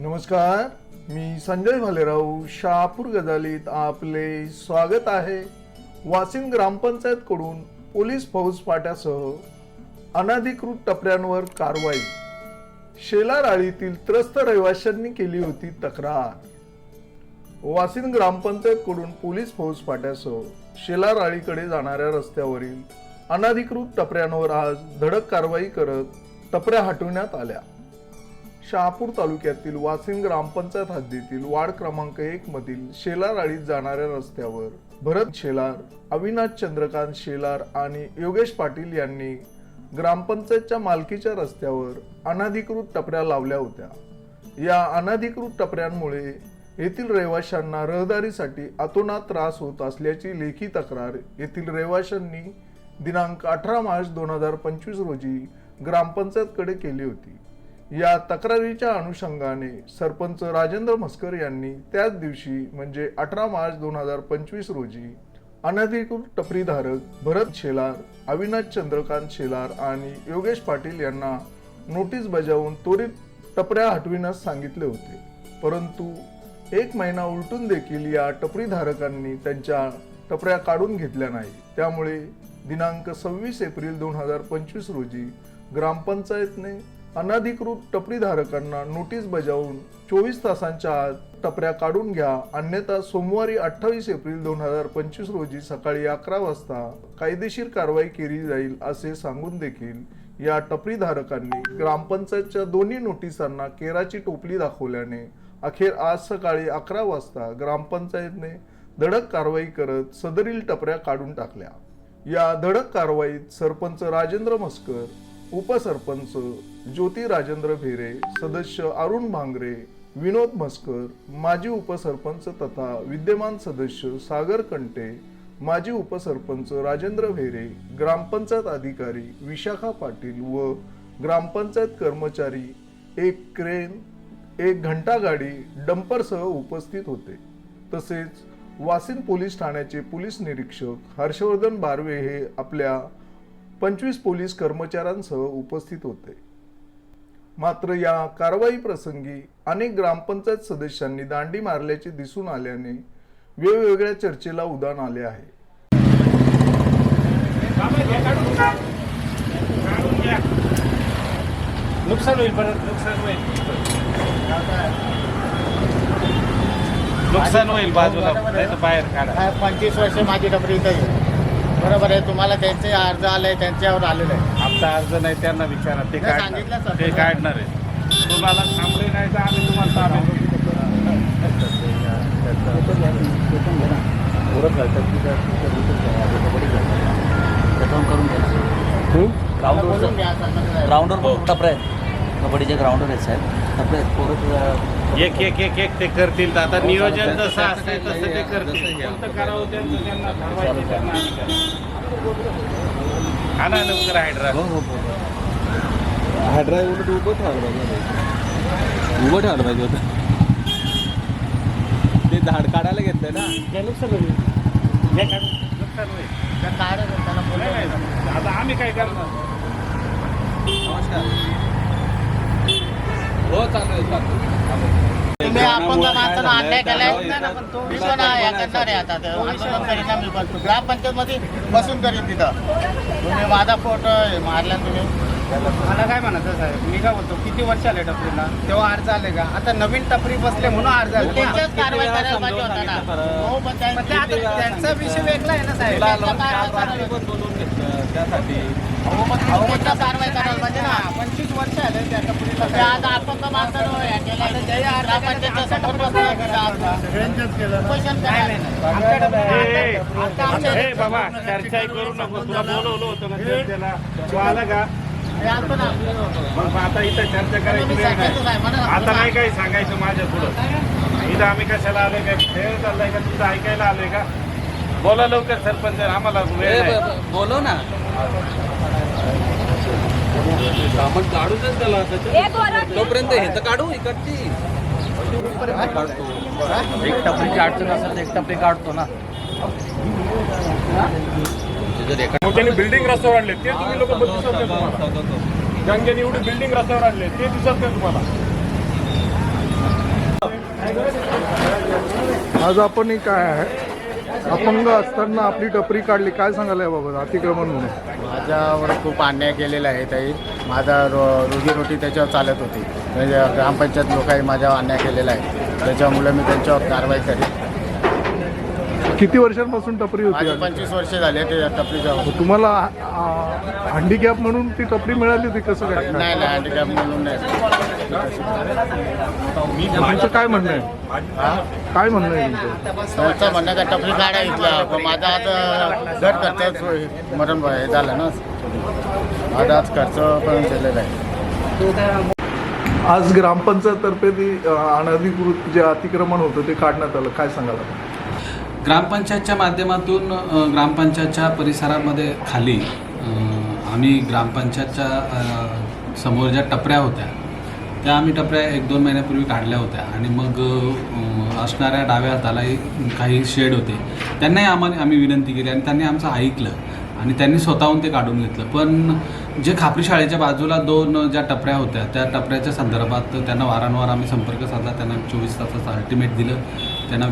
नमस्कार मी संजय भालेराव शहापूर गजालीत आपले स्वागत आहे. वासिन ग्रामपंचायत कडून पोलीस फौज पाट्यासह अनधिकृत टपऱ्यांवर कारवाई. शेलार आळीतील त्रस्त रहिवाशांनी केली होती तक्रार. वासिन ग्रामपंचायत कडून पोलीस फौज फाट्यासह शेलार आळीकडे जाणाऱ्या रस्त्यावरील अनधिकृत टपऱ्यांवर आज धडक कारवाई करत टपऱ्या हटवण्यात आल्या. शहापूर तालुक्यातील वासिन ग्रामपंचायत हद्दीतील वार्ड क्रमांक एक मधील शेलार आळीत जाणाऱ्या रस्त्यावर भरत शेलार अविनाश चंद्रकांत शेलार आणि योगेश पाटील यांनी ग्रामपंचायतच्या मालकीच्या रस्त्यावर अनधिकृत टपऱ्या लावल्या होत्या. या अनधिकृत टपऱ्यांमुळे येथील रहिवाशांना रहदारीसाठी अतोनात त्रास होत असल्याची लेखी तक्रार येथील रहिवाशांनी दिनांक अठरा मार्च दोन हजार पंचवीस रोजी ग्रामपंचायतकडे केली होती. या तक्रारीच्या अनुषंगाने सरपंच राजेंद्र म्हस्कर यांनी त्याच दिवशी म्हणजे अठरा मार्च दोन हजार पंचवीस रोजी अनधिकृत टपरीधारक भरत शेलार अविनाश चंद्रकांत शेलार आणि योगेश पाटील यांना नोटीस बजावून त्वरित टपऱ्या हटविण्यास सांगितले होते. परंतु एक महिना उलटून देखील या टपरीधारकांनी त्यांच्या टपऱ्या काढून घेतल्या नाही. त्यामुळे दिनांक सव्वीस एप्रिल दोन हजार पंचवीस रोजी ग्रामपंचायतने अनधिकृत टपरीधारकांना नोटीस बजावून चोवीस तासांच्या आत टपऱ्या काढून घ्या. अन्यथा सोमवारी अठ्ठावीस एप्रिल दोन हजार पंचवीस रोजी सकाळी अकरा वाजता कायदेशीर कारवाई केली जाईल असे सांगून देखील या टपरीधारकांनी ग्रामपंचायतच्या दोन्ही नोटिसांना केराची टोपली दाखवल्याने अखेर आज सकाळी अकरा वाजता ग्रामपंचायतने धडक कारवाई करत सदरील टपऱ्या काढून टाकल्या. या धडक कारवाईत सरपंच राजेंद्र मस्कर उपसरपंच ज्योती राजेंद्र भेरे सदस्य अरुण भांगरे विनोद मस्कर माजी उपसरपंच तथा विद्यमान सदस्य सागर कंटे माजी उपसरपंच राजेंद्र भेरे ग्रामपंचायत अधिकारी विशाखा पाटील व ग्रामपंचायत कर्मचारी एक क्रेन एक घंटागाडी डंपरसह उपस्थित होते. तसेच वासिन पोलीस ठाण्याचे पोलीस निरीक्षक हर्षवर्धन बारवे हे आपल्या पंचवीस पोलीस कर्मचाऱ्यांसह उपस्थित होते. मात्र या कारवाई प्रसंगी अनेक ग्रामपंचायत सदस्यांनी दांडी मारल्याचे दिसून आल्याने वेगवेगळ्या चर्चेला उदान आले आहे. नुकसान होईल परत नुकसान होईल. नुकसान होईल बाजूला बाहेर काढा. पंचवीस वर्ष माझी डबरी इथं आहे. बरोबर आहे तुम्हाला त्यांचे अर्ज आले त्यांच्यावर आलेलं आहे आमचा अर्ज नाही त्यांना विचारा. ते नाही, सांगितलं सर. ते काढणार आहे. तुम्हाला थांबले नाही तर आम्ही तुम्हाला ताब्यात घेऊ. बोलून घ्या सर. ग्राउंडवर पण टपरे आहेत कबड्डीचे ग्राउंडवर आहेत साहेब. टपरे आहेत पोरं एक एक एक एक ते करतील. तर आता नियोजन जसं असतंय तसं ते करतील. कोणतं करावं त्यांचं त्यांना ठरवायचं त्यांना. अधिकार. हा ना लवकर हायड्रा हो हो हो. हायड्राय उलट उभं ठेवायला पाहिजे होतं. उभं ठेवायला पाहिजे होतं. ते झाड काढायला घेतलंय ना. हे नुकसान हे त्या. आता आम्ही काय करणार? नमस्कार. हो चालेल चालेल तुम्ही अपंग माणसाला अन्याय केलाय करणार आहे आता ते. आंदोलन करीन ग्रामपंचायत मध्ये बसून करीन तिथं. तुम्ही माझा फोटो मारला तुम्ही. मला काय म्हणायचं साहेब? मी काय बोलतो किती वर्ष आले टपरीला? तेव्हा अर्ज आले का? आता नवीन टपरी बसले म्हणून अर्ज आले त्यांच्याच कारवाई करायला पाहिजे होता ना? हो पण त्यांची- त्यांचा विषय वेगळा आहे ना साहेब. त्यासाठी. कारवाई करायला पाहिजे ना. पंचवीस बाबा चर्चा करू नको. तुला बोलवलं होतं ना चर्चेला तू आला का मग आता इथं चर्चा करायची आता नाही काही सांगायचं माझ्या पुढं. इथं आम्ही कशाला आलोय काय? खेळ चाललाय का? तुझं ऐकायला आलोय का? बोला लवकर सरपंच आम्हाला वेळ नाही. बोलो ना. सामान काढूनच त्याला तोपर्यंत हे तर काढू इकडची एक टपरीची अडचण असेल तर एक टपरी काढतो ना. त्यांनी बिल्डिंग रस्त्यावर आणले. ते तुम्ही लोक दिसत नाही तुम्हाला. एवढी बिल्डिंग रस्त्यावर आणले. ते दिसत नाही तुम्हाला. आज आपण हे काय आहे? अपंग असताना आपली टपरी काढली. काय सांगायला याबाबत? अतिक्रमण म्हणून. माझ्यावर खूप अन्याय केलेला आहे ताई. माझा रो रोजीरोटी त्याच्यावर चालत होती. म्हणजे ग्रामपंचायत लोकांनी माझ्यावर अन्याय केलेला आहे. त्याच्यामुळे मी त्यांच्यावर कारवाई करेन. किती वर्षांपासून टपरी होती माझे? पंचवीस वर्ष झाले ते टपरीच्या तुम्हाला हँडिकॅप म्हणून ती टपरी मिळाली होती? कसं काय? नाही नाही हँडिकॅप म्हणून नाही. तुमचं काय म्हणणं आहे? काय म्हणणं आहे तुमचं त्यांचं म्हणणं का? टपरी इथला पण माझा आज घर खर्च मरण हे झालं ना. माझा आज खर्च पण केलेला आहे. आज ग्रामपंचायततर्फे ती अनधिकृत जे अतिक्रमण होतं ते काढण्यात आलं. काय सांगाल? ग्रामपंचायतच्या माध्यमातून ग्रामपंचायतच्या परिसरामध्ये खाली आम्ही ग्रामपंचायतच्या समोर ज्या टपऱ्या होत्या त्या आम्ही टपऱ्या एक दोन महिन्यापूर्वी काढल्या होत्या आणि मग असणाऱ्या डाव्या हातालाही काही शेड होते. त्यांनाही आम्हाला आम्ही विनंती केली आणि त्यांनी आमचं ऐकलं आणि त्यांनी स्वतःहून ते काढून घेतलं. पण जे खापरी शाळेच्या बाजूला दोन ज्या टपऱ्या होत्या त्या टपऱ्याच्या संदर्भात त्यांना वारंवार आम्ही संपर्क साधला. त्यांना चोवीस तासाचं अल्टिमेट दिलं. त्यांना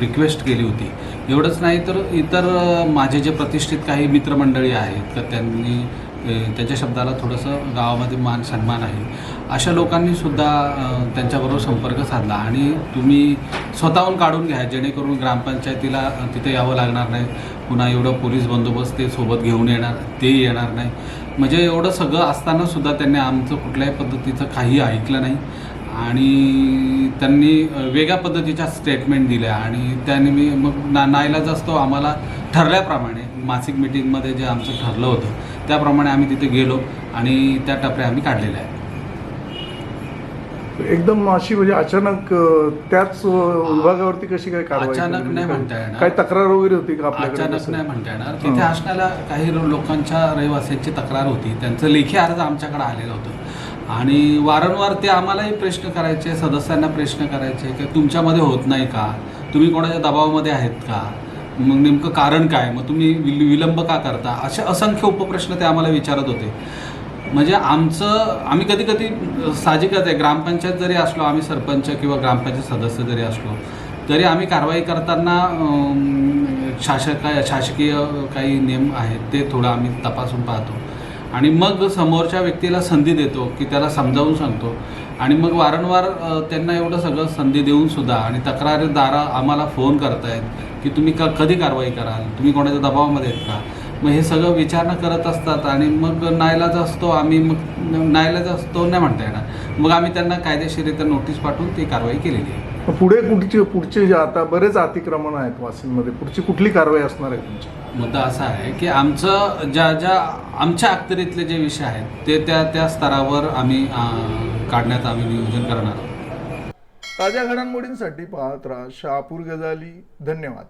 रिक्वेस्ट केली होती. एवढंच नाही तर इतर माझे जे प्रतिष्ठित काही मित्रमंडळी आहेत तर त्यांनी त्यांच्या शब्दाला थोडंसं गावामध्ये मान सन्मान आहे. अशा लोकांनी सुद्धा त्यांच्याबरोबर संपर्क साधला. आणि तुम्ही स्वतःहून काढून घ्या जेणेकरून ग्रामपंचायतीला तिथे यावं लागणार नाही. पुन्हा एवढं पोलीस बंदोबस्त ते सोबत घेऊन येणार ते येणार नाही. म्हणजे एवढं सगळं असताना सुद्धा त्यांनी आमचं कुठल्याही पद्धतीचं काही ऐकलं नाही. आणि त्यांनी वेगळ्या पद्धतीच्या स्टेटमेंट दिल्या. आणि त्याने मी मग ना नाईलाज असतो आम्हाला ठरल्याप्रमाणे मासिक मिटिंगमध्ये जे आमचं ठरलं होतं त्याप्रमाणे आम्ही तिथे गेलो आणि त्या टपऱ्या आम्ही काढलेल्या आहेत. एकदम अशी म्हणजे अचानक त्याच विभागावरती कशी काय कारवाई अचानक केली? नाही म्हणता येणार. काय तक्रार वगैरे होती का अचानक? नाही म्हणता येणार. तिथे असणाऱ्या काही लोकांच्या रहिवाशांची तक्रार होती. त्यांचं लेखी अर्ज आमच्याकडे आलेलं होतं. आणि वारंवार ते आम्हालाही प्रश्न करायचे सदस्यांना प्रश्न करायचे की तुमच्यामध्ये होत नाही का? तुम्ही कोणाच्या दबावामध्ये आहेत का? मग नेमकं कारण काय? मग तुम्ही विल- विलंब का करता? असे असंख्य उपप्रश्न ते आम्हाला विचारत होते. म्हणजे आमचं आम्ही कधी कधी साहजिकच आहे. ग्रामपंचायत जरी असलो आम्ही सरपंच किंवा ग्रामपंचायत सदस्य जरी असलो तरी आम्ही कारवाई करताना अम, शासक शासकीय काही नियम आहेत ते थोडं आम्ही तपासून पाहतो. आणि मग समोरच्या व्यक्तीला संधी देतो की त्याला समजावून सांगतो. आणि मग वारंवार त्यांना एवढं सगळं संधी देऊन सुद्धा आणि तक्रारदार आम्हाला फोन करतायत की तुम्ही क कधी कारवाई कराल? तुम्ही कोणाच्या दबावामध्ये आहेत का? मग हे सगळं विचारणा करत असतात आणि मग नाईलाज असतो आम्ही मग नाईलाज असतो नाही म्हणता येणार. मग आम्ही त्यांना कायदेशीरित्या नोटीस पाठवून ती कारवाई केलेली आहे. पुढे कुठचे पुढचे जे आता बरेच अतिक्रमण आहेत वाशिममध्ये पुढची कुठली कारवाई असणार आहे तुमची? मुद्दा असा आहे की आमचं ज्या ज्या आमच्या अखत्यारीतले जे विषय आहेत ते त्या त्या स्तरावर आम्ही काढण्याचं आम्ही नियोजन करणार ताज्या घडामोडींसाठी पाहत राहा शहापूर गजाली. धन्यवाद.